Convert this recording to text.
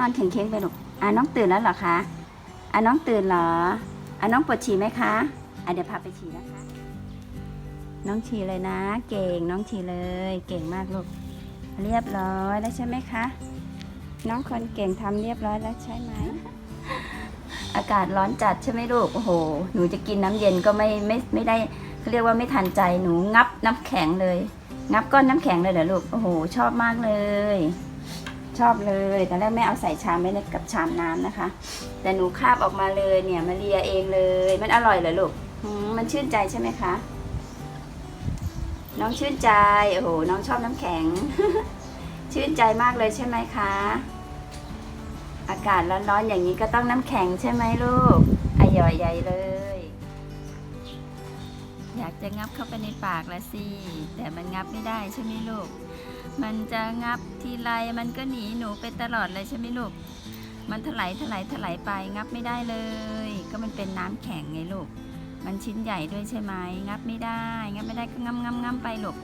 นอนเค็งๆไปลูกอาน้องตื่นแล้วเหรอคะอะน้องตื่นเหรออะน้องปวดฉี่ไหมคะอะเดี๋ยวพาไปฉี่นะคะ น้องฉี่เลยนะ เก่งน้องฉี่เลย เก่งมากลูกเรียบร้อยแล้วใช่ไหมคะ น้องคนเก่งทำเรียบร้อยแล้วใช่ไหมอากาศร้อนจัดใช่ไหมลูกโอ้โห หนูจะกินน้ำเย็นก็ไม่ไม่ไม่ได้เขาเรียกว่าไม่ทันใจหนูงับน้ำแข็งเลย งับก้อนน้ำแข็งเลยเหรอลูกโอ้โห ชอบมากเลย ชอบเลยแต่แรกแม่เอาใส่ชามไว้ในกับชามน้ำนะคะ แต่หนูคาบออกมาเลยเนี่ยมาเลียเองเลย มันอร่อยเหรอลูกมมันชื่นใจใช่ไหมคะ น้องชื่นใจโอ้โหน้องชอบน้ำแข็ง ชื่นใจมากเลยใช่ไหมคะ อากาศร้อนๆอย่างนี้ก็ต้องน้ำแข็งใช่ไหมลูกอร่อยใหญ่เลย อยากจะงับเข้าไปในปากละสิ แต่มันงับไม่ได้ใช่ไหมลูก มันจะงับทีไรมันก็หนีหนูไปตลอดเลยใช่ไหมลูก มันถลายถลายถลายไปงับไม่ได้เลย ก็มันเป็นน้ำแข็งไงลูก มันชิ้นใหญ่ด้วยใช่ไหมงับไม่ได้ งับไม่ได้ก็งับงับงับไปลูก